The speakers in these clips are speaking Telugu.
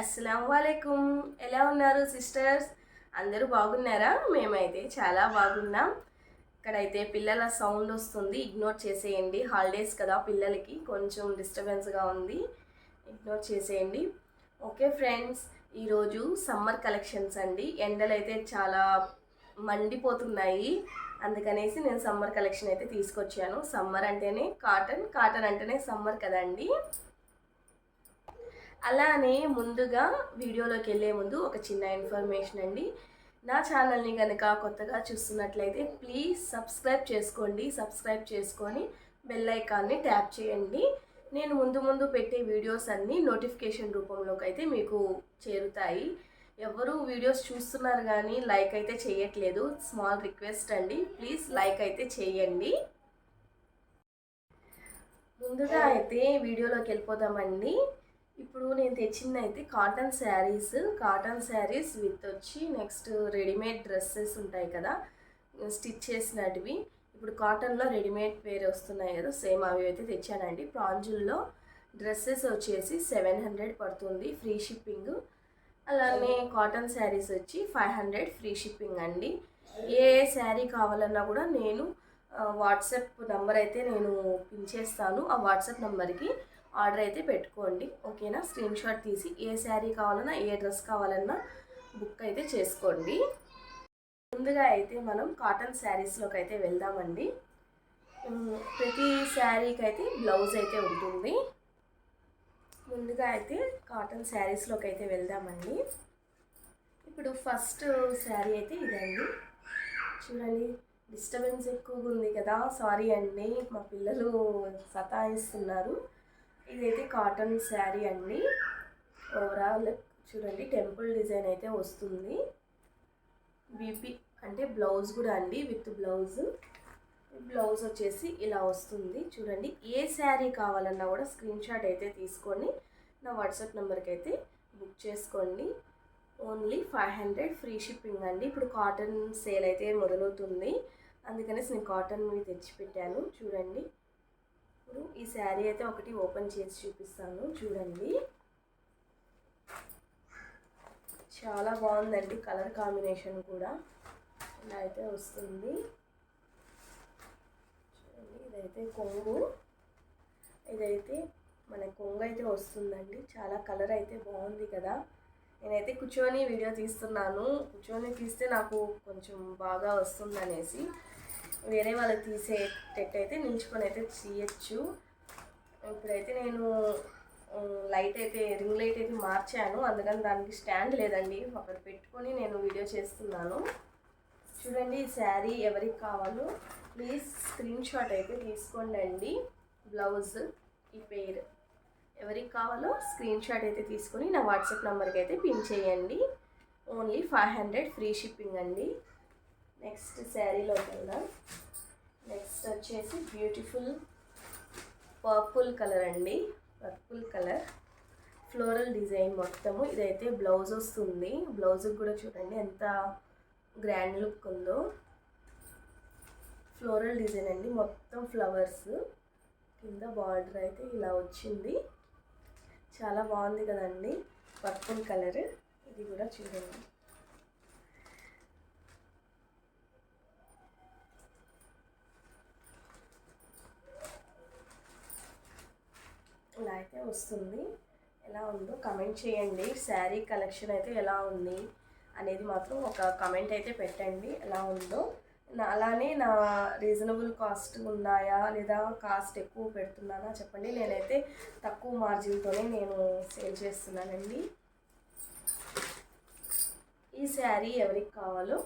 అస్సలం వాలేకుమ్ ఎలా ఉన్నారు సిస్టర్స్? అందరూ బాగున్నారా? మేమైతే చాలా బాగున్నాం. ఇక్కడైతే పిల్లల సౌండ్ వస్తుంది. ఇగ్నోర్ చేసేయండి. హాలిడేస్ కదా పిల్లలకి. కొంచెం డిస్టర్బెన్స్గా ఉంది. ఇగ్నోర్ చేసేయండి. ఓకే ఫ్రెండ్స్ ఈరోజు సమ్మర్ కలెక్షన్స్ అండి. ఎండలు అయితే చాలా మండిపోతున్నాయి. అందుకనేసి నేను సమ్మర్ కలెక్షన్ అయితే తీసుకొచ్చాను. సమ్మర్ అంటేనే కాటన్. కాటన్ అంటేనే సమ్మర్ కదండి. అలానే ముందుగా వీడియోలోకి వెళ్ళే ముందు ఒక చిన్న ఇన్ఫర్మేషన్ అండి. నా ఛానల్ని కనుక కొత్తగా చూస్తున్నట్లయితే ప్లీజ్ సబ్స్క్రైబ్ చేసుకోండి సబ్స్క్రైబ్ చేసుకొని బెల్ ఐకాన్ని ట్యాప్ చేయండి. నేను ముందు ముందు పెట్టే వీడియోస్ అన్నీ నోటిఫికేషన్ రూపంలోకి అయితే మీకు చేరుతాయి. ఎవరు వీడియోస్ చూస్తున్నారు కానీ లైక్ అయితే చేయట్లేదు స్మాల్ రిక్వెస్ట్ అండి. ప్లీజ్ లైక్ అయితే చేయండి. ముందుగా అయితే వీడియోలోకి వెళ్ళిపోదామండి. ఇప్పుడు నేను తెచ్చింది అయితే cotton saris cotton saris with వచ్చి నెక్స్ట్ రెడీమేడ్ డ్రెస్సెస్ ఉంటాయి కదా. స్టిచ్ చేసినటివి. ఇప్పుడు కాటన్లో రెడీమేడ్ వేరే వస్తున్నాయి కదా. సేమ్ అవి అయితే తెచ్చానండి. ప్రాంజుల్లో డ్రెస్సెస్ వచ్చేసి సెవెన్ హండ్రెడ్ పడుతుంది ఫ్రీ షిప్పింగ్ అలానే కాటన్ శారీస్ వచ్చి ఫైవ్ హండ్రెడ్ ఫ్రీ షిప్పింగ్ అండి. ఏ శారీ కావాలన్నా కూడా నేను వాట్సాప్ నెంబర్ అయితే నేను పిన్ చేస్తాను. ఆ వాట్సాప్ నెంబర్కి ఆర్డర్ అయితే పెట్టుకోండి. ఓకేనా? స్క్రీన్ షాట్ తీసి ఏ శారీ కావాలన్నా ఏ డ్రెస్ కావాలన్నా బుక్ అయితే చేసుకోండి. ముందుగా అయితే మనం కాటన్ శారీస్లోకి అయితే వెళ్దామండి. ప్రతి శారీకి అయితే బ్లౌజ్ అయితే ఉంటుంది. ముందుగా అయితే కాటన్ శారీస్లోకి అయితే వెళ్దామండి. ఇప్పుడు ఫస్ట్ శారీ అయితే ఇదండి. చూడండి డిస్టర్బెన్స్ ఎక్కువగా ఉంది కదా. సారీ అండి మా పిల్లలు సతాయిస్తున్నారు. ఇదైతే కాటన్ శారీ అండి. ఓవరాల్ చూడండి టెంపుల్ డిజైన్ అయితే వస్తుంది. బీపీ అంటే బ్లౌజ్ కూడా అండి విత్ బ్లౌజ్ బ్లౌజ్ వచ్చేసి ఇలా వస్తుంది. చూడండి ఏ శారీ కావాలన్నా కూడా స్క్రీన్ షాట్ అయితే తీసుకొని నా వాట్సాప్ నెంబర్కి అయితే బుక్ చేసుకోండి. Only five hundred free shipping అండి. ఇప్పుడు కాటన్ సేల్ అయితే మొదలవుతుంది. అందుకనేసి నేను కాటన్ తెచ్చిపెట్టాను. చూడండి. ఇప్పుడు ఈ శారీ అయితే ఒకటి ఓపెన్ చేసి చూపిస్తాను చూడండి. చాలా బాగుందండి కలర్ కాంబినేషన్ కూడా. ఇలా అయితే వస్తుంది. చూడండి ఇదైతే కొంగు. ఇదైతే మన కొంగు అయితే వస్తుందండి. చాలా కలర్ అయితే బాగుంది కదా. నేనైతే కూర్చొని వీడియో తీస్తున్నాను. కూర్చొని తీస్తే నాకు కొంచెం బాగా వస్తుంది అనేసి వేరే వాళ్ళకి తీసేటట్టు అయితే నిల్చుకొని అయితే తీయచ్చు. ఇప్పుడైతే నేను లైట్ అయితే రింగ్ లైట్ అయితే మార్చాను. అందుకని దానికి స్టాండ్ లేదండి. అక్కడ పెట్టుకొని నేను వీడియో చేస్తున్నాను. చూడండి ఈ శారీ ఎవరికి కావాలో. ప్లీజ్ స్క్రీన్ షాట్ అయితే తీసుకోండి అండి బ్లౌజ్ ఈ పేరు. ఎవరికి కావాలో స్క్రీన్ షాట్ అయితే తీసుకొని నా వాట్సాప్ నెంబర్కి అయితే పిన్ చేయండి. Only five hundred free shipping అండి. నెక్స్ట్ శారీలోకి వెళ్దాం. నెక్స్ట్ వచ్చేసి బ్యూటిఫుల్ పర్పుల్ కలర్ అండి. Purple colour. ఫ్లోరల్ డిజైన్ మొత్తము. ఇదైతే బ్లౌజ్ వస్తుంది. బ్లౌజ్కి కూడా చూడండి ఎంత గ్రాండ్ లుక్ ఉందో. ఫ్లోరల్ డిజైన్ అండి. మొత్తం ఫ్లవర్స్. కింద బార్డర్ అయితే ఇలా వచ్చింది. చాలా బాగుంది కదండి. Purple colour. ఇది కూడా చూడండి. ఇలా అయితే వస్తుంది. ఎలా ఉందో కమెంట్ చేయండి. శారీ కలెక్షన్ అయితే ఎలా ఉంది అనేది మాత్రం ఒక కమెంట్ అయితే పెట్టండి. ఎలా ఉందో. అలానే నా రీజనబుల్ కాస్ట్ ఉన్నాయా లేదా కాస్ట్ ఎక్కువ పెడుతున్నానా చెప్పండి. నేనైతే తక్కువ మార్జిన్తోనే నేను సేల్ చేస్తున్నానండి. ఈ శారీ ఎవరికి కావాలో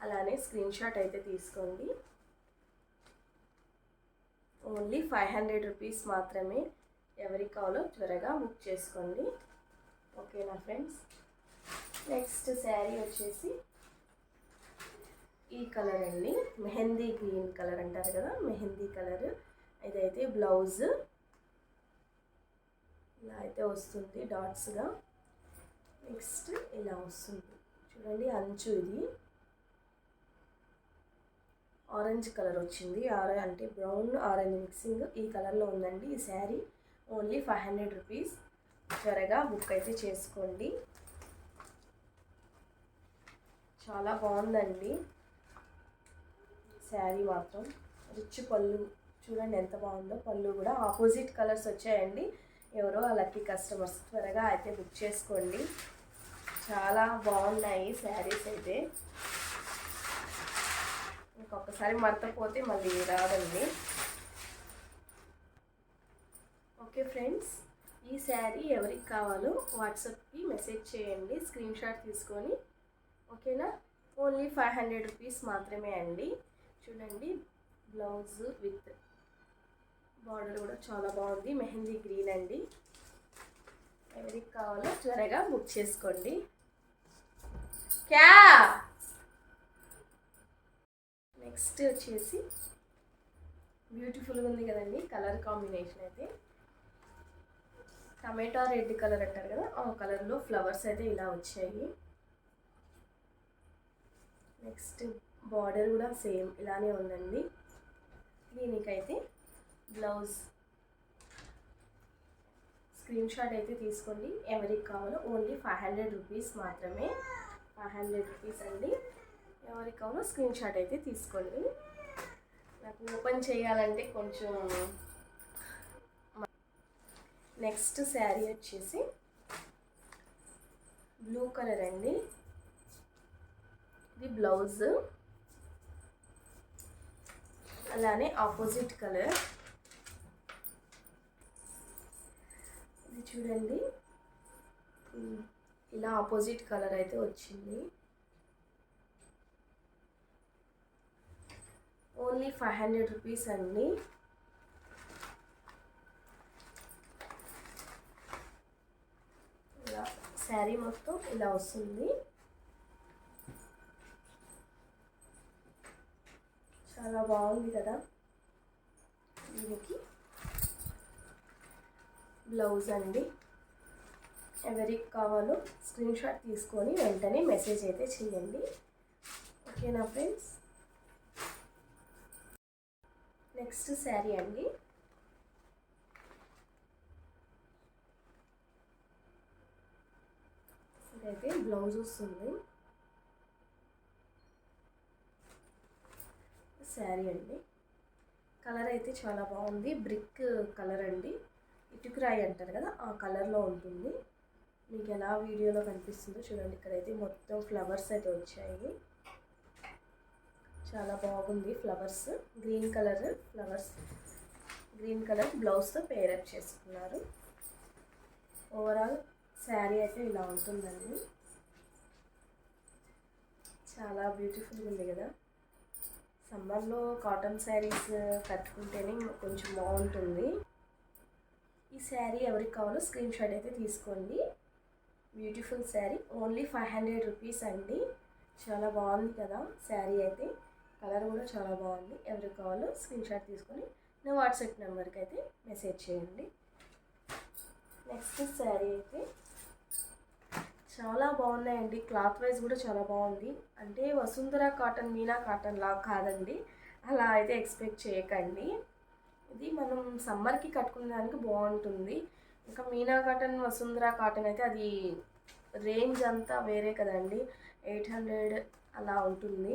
అలానే స్క్రీన్ షాట్ అయితే తీసుకోండి. ఓన్లీ ఫైవ్ హండ్రెడ్ రూపీస్ మాత్రమే. ఎవరికి కావాలో త్వరగా బుక్ చేసుకోండి. ఓకేనా ఫ్రెండ్స్ నెక్స్ట్ శారీ వచ్చేసి ఈ కలర్ అండి. మెహందీ గ్రీన్ కలర్ అంటారు కదా మెహందీ కలర్ ఇదైతే బ్లౌజ్ ఇలా అయితే వస్తుంది డాట్స్గా నెక్స్ట్ ఇలా వస్తుంది. చూడండి అంచు ఇది. ఆరెంజ్ కలర్ వచ్చింది. ఆరెంజ్ అంటే బ్రౌన్ ఆరెంజ్ మిక్సింగ్ ఈ కలర్లో ఉందండి ఈ sari only five hundred rupees. త్వరగా బుక్ అయితే చేసుకోండి. చాలా బాగుందండి. శారీ మాత్రం. రిచ్ పళ్ళు. చూడండి ఎంత బాగుందో. పళ్ళు కూడా ఆపోజిట్ కలర్స్ వచ్చాయండి. ఎవరో ఆ లక్కీ కస్టమర్స్ త్వరగా అయితే బుక్ చేసుకోండి. చాలా బాగున్నాయి శారీస్ అయితే. ఇంకొకసారి మర్తపోతే మళ్ళీ రాదండి. ఓకే ఫ్రెండ్స్ ఈ శారీ ఎవరికి కావాలో వాట్సాప్కి మెసేజ్ చేయండి స్క్రీన్ షాట్ తీసుకొని. ఓకేనా? ఓన్లీ ఫైవ్ హండ్రెడ్ రూపీస్ మాత్రమే అండి. చూడండి బ్లౌజ్ విత్ బార్డర్ కూడా చాలా బాగుంది. మెహందీ గ్రీన్ అండి. ఎవరికి కావాలో త్వరగా బుక్ చేసుకోండి. క్యా? నెక్స్ట్ వచ్చేసి బ్యూటిఫుల్గా ఉంది కదండి కలర్ కాంబినేషన్ అయితే. టమాటా రెడ్ కలర్ అంటారు కదా ఆ కలర్లో ఫ్లవర్స్ అయితే ఇలా వచ్చాయి. నెక్స్ట్ బార్డర్ కూడా సేమ్ ఇలానే ఉందండి. దీనికైతే బ్లౌజ్ స్క్రీన్ షాట్ అయితే తీసుకోండి. ఎవరికి కావాలో ఓన్లీ ఫైవ్ హండ్రెడ్ రూపీస్ మాత్రమే. ఫైవ్ హండ్రెడ్ రూపీస్ అండి. ఎవరికి కావాలో స్క్రీన్ షాట్ అయితే తీసుకోండి. నాకు ఓపెన్ చేయాలంటే కొంచెం నెక్స్ట్ శారీ వచ్చేసి బ్లూ కలర్ అండి. ఇది బ్లౌజ్. అలానే ఆపోజిట్ కలర్. ఇది చూడండి. ఇలా ఆపోజిట్ కలర్ అయితే వచ్చింది. ఓన్లీ ఫైవ్ హండ్రెడ్ రూపీస్ అండి. ఇలా శారీ మొత్తం ఇలా వస్తుంది. చాలా బాగుంది కదా దీనికి. బ్లౌజ్ అండి. ఎవరికి కావాలో స్క్రీన్ షాట్ తీసుకొని వెంటనే మెసేజ్ అయితే చేయండి. ఓకేనా ఫ్రెండ్స్? నెక్స్ట్ శారీ అండి. ఇదైతే బ్లౌజ్ వస్తుంది. శారీ అండి. కలర్ అయితే చాలా బాగుంది. బ్రిక్ కలర్ అండి. ఇటుకురాయి అంటారు కదా ఆ కలర్లో ఉంటుంది. మీకు ఎలా వీడియోలో కనిపిస్తుందో చూడండి. ఇక్కడైతే మొత్తం ఫ్లవర్స్ అయితే వచ్చాయి. చాలా బాగుంది flowers. Green colour flowers. Green colour బ్లౌజ్తో pair up చేసుకున్నారు. ఓవరాల్ శారీ అయితే ఇలా ఉంటుందండి. చాలా బ్యూటిఫుల్గా ఉంది కదా. సమ్మర్లో కాటన్ శారీస్ కట్టుకుంటేనే కొంచెం బాగుంటుంది. ఈ శారీ ఎవరికి కావాలో స్క్రీన్ షాట్ అయితే తీసుకోండి. Beautiful sari only five hundred rupees అండి. చాలా బాగుంది కదా శారీ అయితే. కలర్ కూడా చాలా బాగుంది. ఎవరికి కావాలో స్క్రీన్ షాట్ తీసుకొని నా వాట్సాప్ నెంబర్కి అయితే మెసేజ్ చేయండి. నెక్స్ట్ శారీ అయితే చాలా బాగున్నాయండి. క్లాత్ వైజ్ కూడా చాలా బాగుంది. అంటే వసుంధర కాటన్ మీనా కాటన్ లా కాదండి. అలా అయితే ఎక్స్పెక్ట్ చేయకండి. ఇది మనం సమ్మర్కి కట్టుకునేదానికి బాగుంటుంది. ఇంకా మీనా కాటన్ వసుంధర కాటన్ అయితే అది రేంజ్ అంతా వేరే కదండి. ఎయిట్ హండ్రెడ్ అలా ఉంటుంది.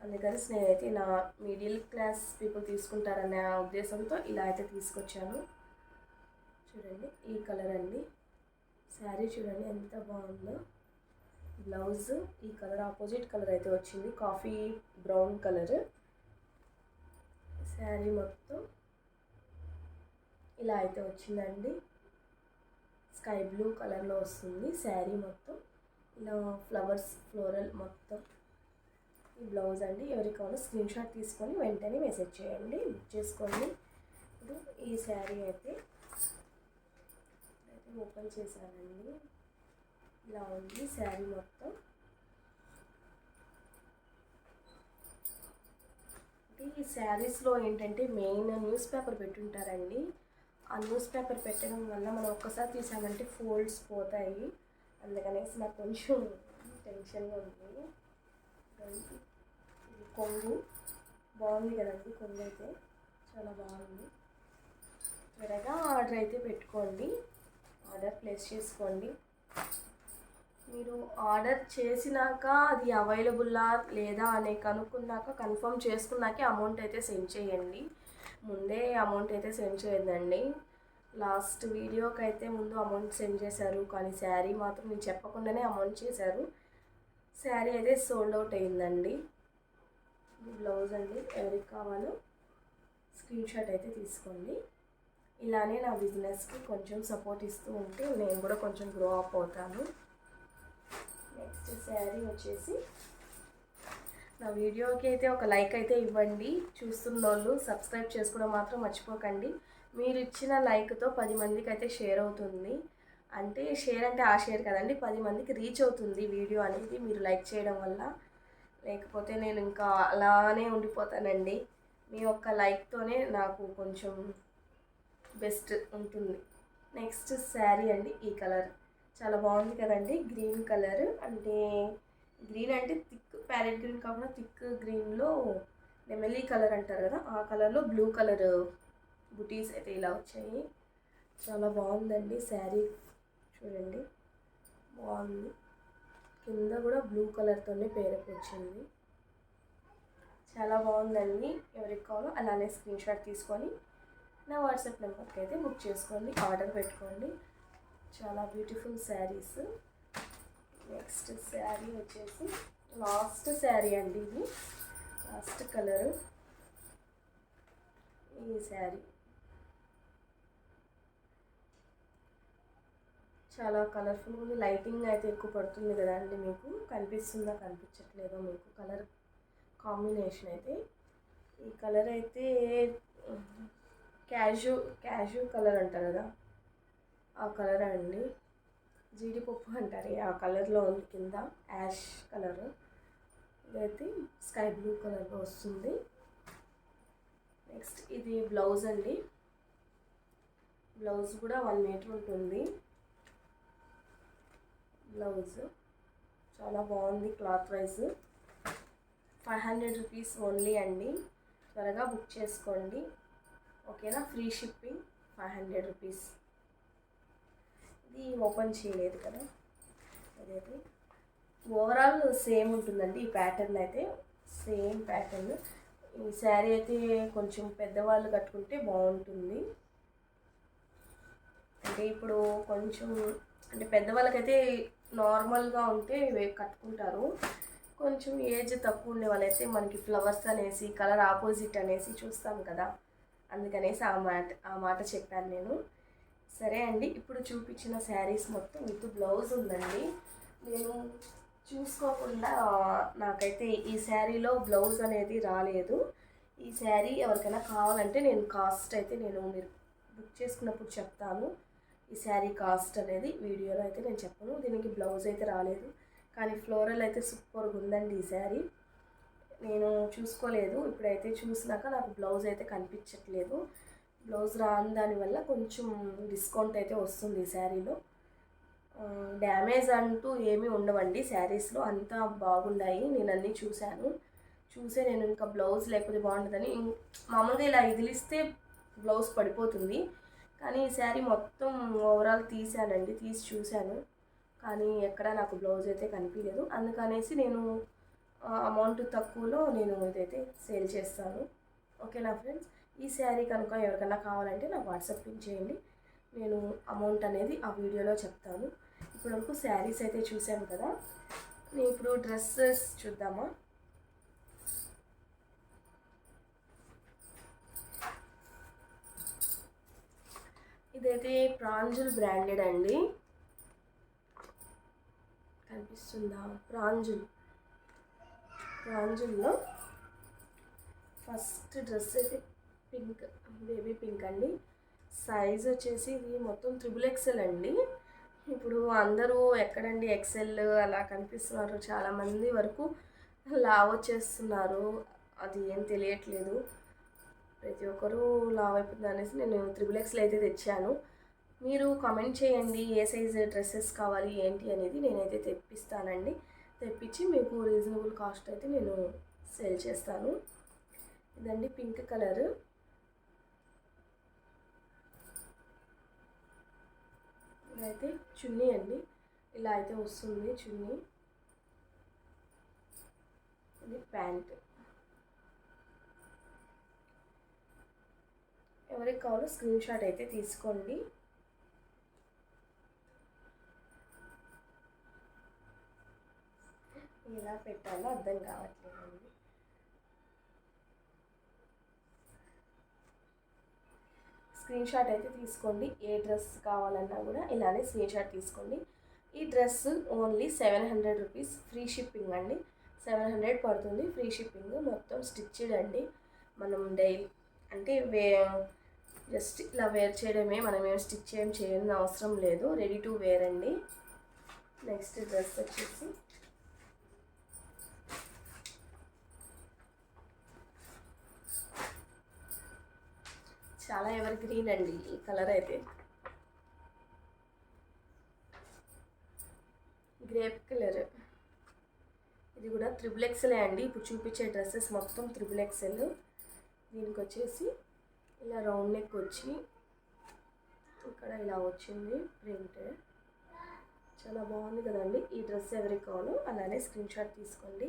అందుకని నేనైతే ఇలా మిడిల్ క్లాస్ పీపుల్ తీసుకుంటారనే ఉద్దేశంతో ఇలా అయితే తీసుకొచ్చాను. చూడండి ఈ కలర్ అండి. శారీ చూడండి ఎంత బాగుందో. బ్లౌజ్ ఈ కలర్ ఆపోజిట్ కలర్ అయితే వచ్చింది. Coffee brown colour. శారీ మొత్తం ఇలా అయితే వచ్చిందండి. స్కై బ్లూ కలర్లో వస్తుంది శారీ మొత్తం. ఇలా ఫ్లవర్స్ ఫ్లోరల్ మొత్తం. ఈ బ్లౌజ్ అండి ఎవరికి కావాలో స్క్రీన్ షాట్ తీసుకొని వెంటనే మెసేజ్ చేయండి. బుక్ చేసుకోండి. ఇప్పుడు ఈ శారీ అయితే అయితే ఓపెన్ చేశానండి. ఇలా ఉంది శారీ మొత్తం. అంటే ఈ శారీస్లో ఏంటంటే మెయిన్ న్యూస్ పేపర్ పెట్టుంటారండి. ఆ న్యూస్ పేపర్ పెట్టడం వల్ల మనం ఒక్కసారి తీసామంటే ఫోల్డ్స్ పోతాయి. అందుకనేసి నాకు కొంచెం టెన్షన్గా ఉంది. ఇది కొంగు. బాగుంది కదండి కొంగు అయితే చాలా బాగుంది. త్వరగా ఆర్డర్ అయితే పెట్టుకోండి. ఆర్డర్ ప్లేస్ చేసుకోండి. మీరు ఆర్డర్ చేసినాక అది అవైలబుల్లా లేదా అని కనుక్కున్నాక కన్ఫర్మ్ చేసుకున్నాకే అమౌంట్ అయితే సెండ్ చేయండి. ముందే అమౌంట్ అయితే సెండ్ చేయొద్దండి. లాస్ట్ వీడియోకి అయితే ముందు అమౌంట్ సెండ్ చేశారు. కానీ శారీ మాత్రం నేను చెప్పకుండానే అమౌంట్ చేశారు. శారీ అయితే సోల్డ్ అవుట్ అయిందండి. బ్లౌజ్ అండి ఎవరికి కావాలో స్క్రీన్ షాట్ అయితే తీసుకోండి. ఇలానే నా బిజినెస్కి కొంచెం సపోర్ట్ ఇస్తూ ఉంటే నేను కూడా కొంచెం గ్రో అప్ అవుతాను. నెక్స్ట్ శారీ వచ్చేసి నా వీడియోకి అయితే ఒక లైక్ అయితే ఇవ్వండి. చూస్తున్న వాళ్ళు సబ్స్క్రైబ్ చేసుకోవడం మాత్రం మర్చిపోకండి. మీరు ఇచ్చిన లైక్తో పది మందికి అయితే షేర్ అవుతుంది. అంటే షేర్ అంటే ఆ షేర్ కదండి. పది మందికి రీచ్ అవుతుంది వీడియో అనేది మీరు లైక్ చేయడం వల్ల. లేకపోతే నేను ఇంకా అలానే ఉండిపోతానండి. మీ యొక్క లైక్తోనే నాకు కొంచెం బెస్ట్ ఉంటుంది. నెక్స్ట్ శారీ అండి ఈ కలర్. చాలా బాగుంది కదండి గ్రీన్ కలర్. అంటే గ్రీన్ అంటే థిక్ ప్యారెట్ గ్రీన్ కాకుండా థిక్ గ్రీన్లో నెమలీ కలర్ అంటారు కదా ఆ కలర్లో బ్లూ కలర్ బుటీస్ అయితే ఇలా వచ్చాయి. చాలా బాగుందండి శారీ. చూడండి బాగుంది. కింద కూడా బ్లూ కలర్తోనే పేరకు వచ్చింది. చాలా బాగుందండి ఎవరికి కావాలో అలానే స్క్రీన్ షాట్ తీసుకొని నా వాట్సాప్ నెంబర్కి అయితే బుక్ చేసుకోండి ఆర్డర్ పెట్టుకోండి. చాలా బ్యూటిఫుల్ శారీస్. నెక్స్ట్ శారీ వచ్చేసి లాస్ట్ శారీ అండి ఇది. Last colour. ఈ శారీ. చాలా కలర్ఫుల్ ఉంది. లైటింగ్ అయితే ఎక్కువ పడుతుంది కదా అండి మీకు? కనిపిస్తుందా కనిపించట్లేదో మీకు? కలర్ కాంబినేషన్ అయితే. ఈ కలర్ అయితే క్యాషూ క్యాషూ కలర్ అంటారు కదా. ఆ కలర్ అండి. జీడిపప్పు అంటారు. ఆ కలర్లో ఉంది కింద యాష్ కలర్. ఇదైతే స్కై బ్లూ కలర్లో వస్తుంది. నెక్స్ట్ ఇది బ్లౌజ్ అండి. బ్లౌజ్ కూడా వన్ మీటర్ ఉంటుంది. బ్లౌజ్ చాలా బాగుంది cloth wise. Five hundred rupees only అండి. త్వరగా బుక్ చేసుకోండి. ఓకేనా? Free shipping five hundred rupees ఇది ఓపెన్ చేయలేదు కదా? అదైతే ఓవరాల్ సేమ్ ఉంటుందండి ఈ ప్యాటర్న్ అయితే. సేమ్ ప్యాటర్న్ ఈ శారీ అయితే కొంచెం పెద్దవాళ్ళు కట్టుకుంటే బాగుంటుంది. అంటే ఇప్పుడు కొంచెం అంటే పెద్దవాళ్ళకైతే నార్మల్గా ఉంటే కట్టుకుంటారు. కొంచెం ఏజ్ తక్కువ ఉండే వాళ్ళైతే మనకి ఫ్లవర్స్ అనేసి కలర్ ఆపోజిట్ అనేసి చూస్తాం కదా. అందుకనేసి ఆ మాట ఆ మాట చెప్పాను నేను. సరే అండి ఇప్పుడు చూపించిన శారీస్ మొత్తం విత్ బ్లౌజ్ ఉందండి. నేను చూసుకోకుండా నాకైతే ఈ శారీలో బ్లౌజ్ అనేది రాలేదు. ఈ శారీ ఎవరికైనా కావాలంటే నేను కాస్ట్ అయితే నేను మీరు బుక్ చేసుకున్నప్పుడు చెప్తాను. ఈ శారీ కాస్ట్ అనేది వీడియోలో అయితే నేను చెప్పను. దీనికి బ్లౌజ్ అయితే రాలేదు. కానీ ఫ్లోరల్ అయితే సూపర్గా ఉందండి ఈ శారీ. నేను చూసుకోలేదు. ఇప్పుడైతే చూసినాక నాకు బ్లౌజ్ అయితే కనిపించట్లేదు. బ్లౌజ్ రాని దానివల్ల కొంచెం డిస్కౌంట్ అయితే వస్తుంది శారీలో. డ్యామేజ్ అంటూ ఏమీ ఉండవండి శారీస్లో. అంతా బాగున్నాయి. నేను అన్నీ చూశాను. చూసే నేను ఇంకా బ్లౌజ్ లేకపోతే బాగుంటుందని మామూలుగా ఇలా ఇదిలిస్తే బ్లౌజ్ పడిపోతుంది. కానీ ఈ శారీ మొత్తం ఓవరాల్ తీసానండి తీసి చూశాను. కానీ ఎక్కడ నాకు బ్లౌజ్ అయితే కనిపించలేదు. అందుకనేసి నేను అమౌంట్ తక్కువలో నేను ఇదైతే సేల్ చేస్తాను. ఓకేనా ఫ్రెండ్స్ ఈ శారీ కనుక ఎవరికైనా కావాలంటే నాకు వాట్సాప్ పిన్ చేయండి. నేను అమౌంట్ అనేది ఆ వీడియోలో చెప్తాను. ఇప్పుడు వరకు శారీస్ అయితే చూసాను కదా. నేను ఇప్పుడు డ్రెస్సెస్ చూద్దామా? ఇదైతే ప్రాంజుల్ బ్రాండెడ్ అండి. కనిపిస్తుందా? ప్రాంజుల్ రాంజుల్లో ఫస్ట్ డ్రెస్ అయితే పింక్ బేబీ పింక్ అండి. సైజ్ వచ్చేసి ఇది మొత్తం త్రిబుల్ ఎక్సెల్ అండి. ఇప్పుడు అందరూ ఎక్కడండి ఎక్సెల్ అలా కనిపిస్తున్నారు? చాలామంది వరకు లావ్ వచ్చేస్తున్నారు. అది ఏం తెలియట్లేదు. ప్రతి ఒక్కరూ లావ్ అయిపోతుంది అనేసి నేను త్రిబుల్ ఎక్స్లో అయితే తెచ్చాను. మీరు కామెంట్ చేయండి ఏ సైజ్ డ్రెస్సెస్ కావాలి ఏంటి అనేది నేనైతే తెప్పిస్తానండి. తెప్పించి మీకు రీజనబుల్ కాస్ట్ అయితే నేను సేల్ చేస్తాను. ఇదండి పింక్ కలర్. ఇదైతే చున్నీ అండి. ఇలా అయితే వస్తుంది చున్నీ. ఇది ప్యాంట్. ఎవరికి కావాలో స్క్రీన్ షాట్ అయితే తీసుకోండి. ఎలా పెట్టాలో అర్థం కావట్లేదండి స్క్రీన్ షాట్ అయితే తీసుకోండి. ఏ డ్రెస్ కావాలన్నా కూడా ఇలానే స్క్రీన్ షాట్ తీసుకోండి. ఈ dress only seven hundred rupees. Free shipping అండి. సెవెన్ హండ్రెడ్ పడుతుంది. ఫ్రీ షిప్పింగ్ మొత్తం స్టిచ్డ్ అండి. మనం డైలీ అంటే వే జస్ట్ ఇలా వేర్ చేయడమే మనం ఏం స్టిచ్ ఏం చేయని అవసరం లేదు. రెడీ టు వేర్ అండి. నెక్స్ట్ డ్రెస్ వచ్చేసి చాలా ఎవర్ గ్రీన్ అండి ఈ కలర్ అయితే. Grape colour. ఇది కూడా త్రిబుల్ ఎక్సెల్ అండి. ఇప్పుడు చూపించే డ్రెస్సెస్ మొత్తం త్రిబుల్ ఎక్సెల్. దీనికి వచ్చేసి ఇలా రౌండ్ నెక్ వచ్చి ఇక్కడ ఇలా వచ్చింది ప్రింట్. చాలా బాగుంది కదండి. ఈ డ్రెస్ ఎవరికి కావాలో అలానే స్క్రీన్ షాట్ తీసుకోండి.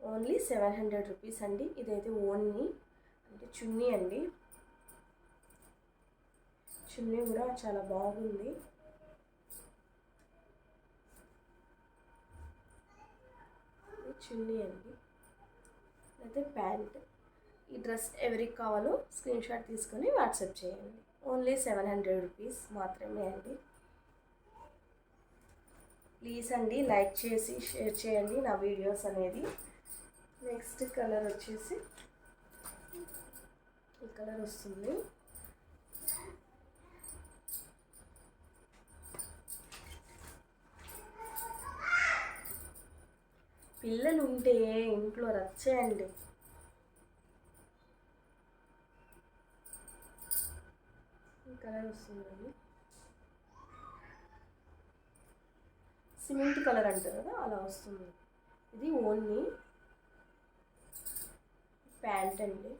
ఓన్లీ సెవెన్ హండ్రెడ్ రూపీస్ అండి. ఇదైతే ఓన్లీ అంటే చున్నీ అండి. చున్నీ కూడా చాలా బాగుంది. చున్నీ అండి. అయితే ప్యాంట్ ఈ డ్రెస్ ఎవరికి కావాలో స్క్రీన్ షాట్ తీసుకొని వాట్సాప్ చేయండి. ఓన్లీ సెవెన్ హండ్రెడ్ రూపీస్ మాత్రమే అండి. ప్లీజ్ అండి లైక్ చేసి షేర్ చేయండి నా వీడియోస్ అనేది. నెక్స్ట్ కలర్ వచ్చేసి ఈ కలర్ వస్తుంది. పిల్లలు ఉంటే ఇంట్లో రచ్చేయండి. కలర్ వస్తుందండి. సిమెంట్ కలర్ అంటారు కదా అలా వస్తుంది. ఇది ఓన్లీ ప్యాంట్ అండి.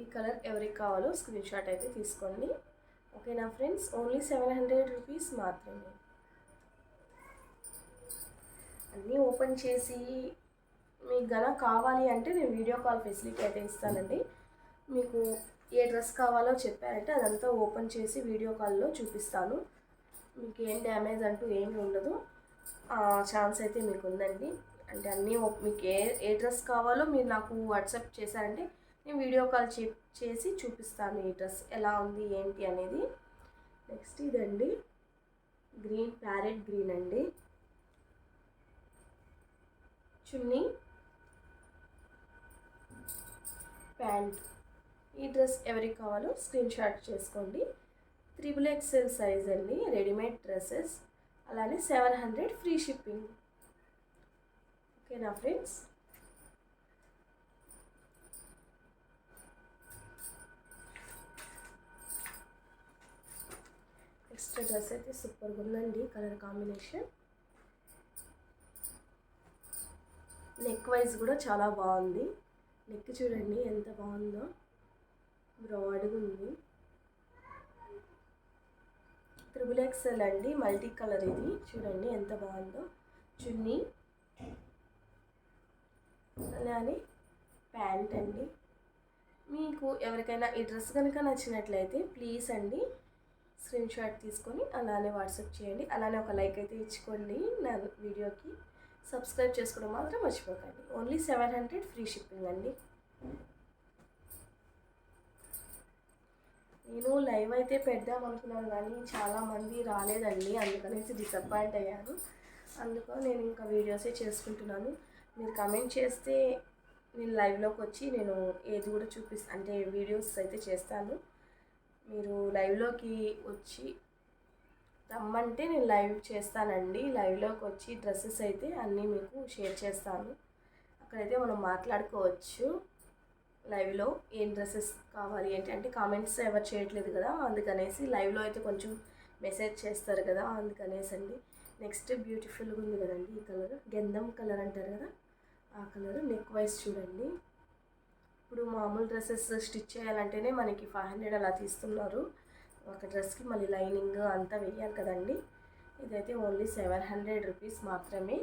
ఈ కలర్ ఎవరికి కావాలో స్క్రీన్ షాట్ అయితే తీసుకోండి. ఓకేనా friends? Only seven hundred rupees మాత్రమే. అన్నీ ఓపెన్ చేసి మీకు గన కావాలి అంటే నేను వీడియో కాల్ ఫెసిలిటీ అయితే ఇస్తానండి. మీకు ఏ డ్రెస్ కావాలో చెప్పారంటే అదంతా ఓపెన్ చేసి వీడియో కాల్లో చూపిస్తాను. మీకు ఏం డ్యామేజ్ అంటూ ఏమి ఉండదు. ఛాన్స్ అయితే మీకు ఉందండి. అంటే అన్నీ మీకు ఏ ఏ డ్రెస్ కావాలో మీరు నాకు వాట్సాప్ చేశారంటే నేను వీడియో కాల్ చే చేసి చూపిస్తాను ఈ డ్రెస్ ఎలా ఉంది ఏంటి అనేది. నెక్స్ట్ ఇదండి. గ్రీన్ ప్యారెట్ గ్రీన్ అండి. చున్నీ ప్యాంట్. ఈ డ్రెస్ ఎవరికి కావాలో స్క్రీన్ షాట్ చేసుకోండి. త్రిబుల్ ఎక్స్ఎల్ సైజ్ అండి రెడీమేడ్ డ్రెస్సెస్. అలానే సెవెన్ హండ్రెడ్ ఫ్రీ షిప్పింగ్. ఓకేనా ఫ్రెండ్స్? నెక్స్ట్ డ్రెస్ అయితే సూపర్గా ఉందండి కలర్ కాంబినేషన్. నెక్ వైజ్ కూడా చాలా బాగుంది. నెక్ చూడండి ఎంత బాగుందో. బ్రాడ్గా ఉంది. త్రిబుల్ ఎక్స్ఎల్ అండి మల్టీ కలర్ ఇది. చూడండి ఎంత బాగుందో. చున్నీ. అలానే ప్యాంట్ అండి. మీకు ఎవరికైనా ఈ డ్రెస్ కనుక నచ్చినట్లయితే ప్లీజ్ అండి స్క్రీన్ షాట్ తీసుకొని అలానే వాట్సాప్ చేయండి. అలానే ఒక లైక్ అయితే ఇచ్చుకోండి నా వీడియోకి. సబ్స్క్రైబ్ చేసుకోవడం మాత్రం మర్చిపోకండి. Only seven hundred free shipping అండి. నేను లైవ్ అయితే పెడదాం అనుకున్నాను కానీ చాలామంది రాలేదండి. అందుకనేసి డిసప్పాయింట్ అయ్యాను. అందుకో నేను ఇంకా వీడియోసే చేసుకుంటున్నాను. మీరు కమెంట్ చేస్తే నేను లైవ్లోకి వచ్చి నేను ఏది కూడా చూపిస్తాను అంటే వీడియోస్ అయితే చేస్తాను. మీరు లైవ్లోకి వచ్చి రమ్మంటే నేను లైవ్ చేస్తానండి. లైవ్లోకి వచ్చి డ్రెస్సెస్ అయితే అన్నీ మీకు షేర్ చేస్తాను. అక్కడైతే మనం మాట్లాడుకోవచ్చు. లైవ్లో ఏం డ్రెస్సెస్ కావాలి ఏంటి అంటే కామెంట్స్ ఎవరు చేయట్లేదు కదా అందుకనేసి లైవ్లో అయితే కొంచెం మెసేజ్ చేస్తారు కదా అందుకనేసి అండి నెక్స్ట్ బ్యూటిఫుల్గా ఉంది కదండి ఈ కలర్. గంధం కలర్ అంటారు కదా ఆ కలర్ నెక్ వైస్ చూడండి. ఇప్పుడు మామూలు డ్రెస్సెస్ స్టిచ్ చేయాలంటేనే మనకి ఫైవ్ హండ్రెడ్ అలా తీస్తున్నారు. ఒక డ్రెస్కి మళ్ళీ లైనింగ్ అంతా వేయాలి కదండి. ఇదైతే ఓన్లీ సెవెన్ హండ్రెడ్ రూపీస్ మాత్రమే.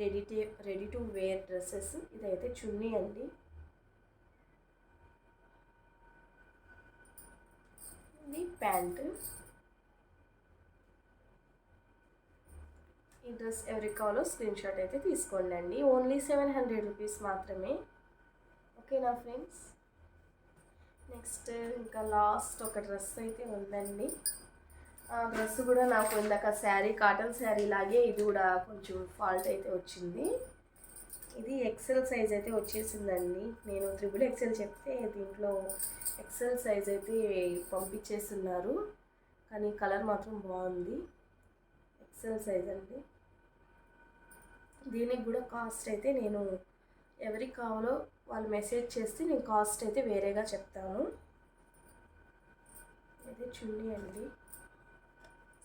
Ready to ready to wear dresses. ఇదైతే చున్నీ అండి. ఇది ప్యాంటు. ఈ డ్రెస్ ఎవరికి కావాలో స్క్రీన్ షాట్ అయితే తీసుకోండి అండి. ఓన్లీ సెవెన్ హండ్రెడ్ రూపీస్ మాత్రమే. ఓకేనా ఫ్రెండ్స్? నెక్స్ట్ ఇంకా లాస్ట్ ఒక డ్రెస్ అయితే ఉందండి. ఆ డ్రెస్ కూడా నాకు ఇందాక శారీ కాటన్ శారీ లాగే ఇది కూడా కొంచెం ఫాల్ట్ అయితే వచ్చింది. ఇది ఎక్సెల్ సైజ్ అయితే వచ్చేసిందండి. నేను త్రిబుల్ ఎక్సెల్ చెప్తే దీంట్లో ఎక్సెల్ సైజ్ అయితే పంపించేస్తున్నారు. కానీ కలర్ మాత్రం బాగుంది. ఎక్సెల్ సైజ్ అండి. దీనికి కూడా కాస్ట్ అయితే నేను ఎవరికి కావాలో వాళ్ళు మెసేజ్ చేస్తే నేను కాస్ట్ అయితే వేరేగా చెప్తాను. అయితే చున్నీ అండి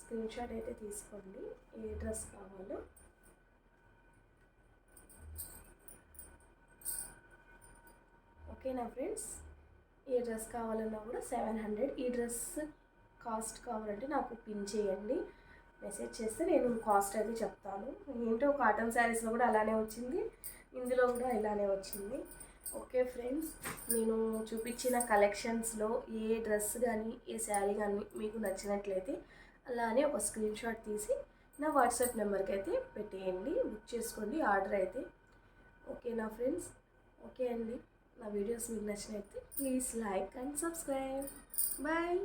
స్క్రీన్ షాట్ అయితే తీసుకోండి. ఏ డ్రెస్ కావాలో. ఓకేనా ఫ్రెండ్స్ ఏ డ్రెస్ కావాలన్నా కూడా సెవెన్ హండ్రెడ్ ఈ డ్రెస్ కాస్ట్ కావాలంటే నాకు పిన్ చేయండి. మెసేజ్ చేస్తే నేను కాస్ట్ అయితే చెప్తాను. ఏంటో కాటన్ శారీస్లో కూడా అలానే వచ్చింది. ఇందులో కూడా ఇలానే వచ్చింది. ఓకే ఫ్రెండ్స్ నేను చూపించిన కలెక్షన్స్లో ఏ డ్రెస్ కానీ ఏ శారీ కానీ మీకు నచ్చినట్లయితే అలానే ఒక స్క్రీన్ షాట్ తీసి నా వాట్సాప్ నెంబర్కి అయితే పెట్టేయండి బుక్ చేసుకోండి ఆర్డర్ అయితే. ఓకేనా ఫ్రెండ్స్? ఓకే అండి. నా వీడియోస్ మీకు నచ్చినైతే please like and subscribe. Bye.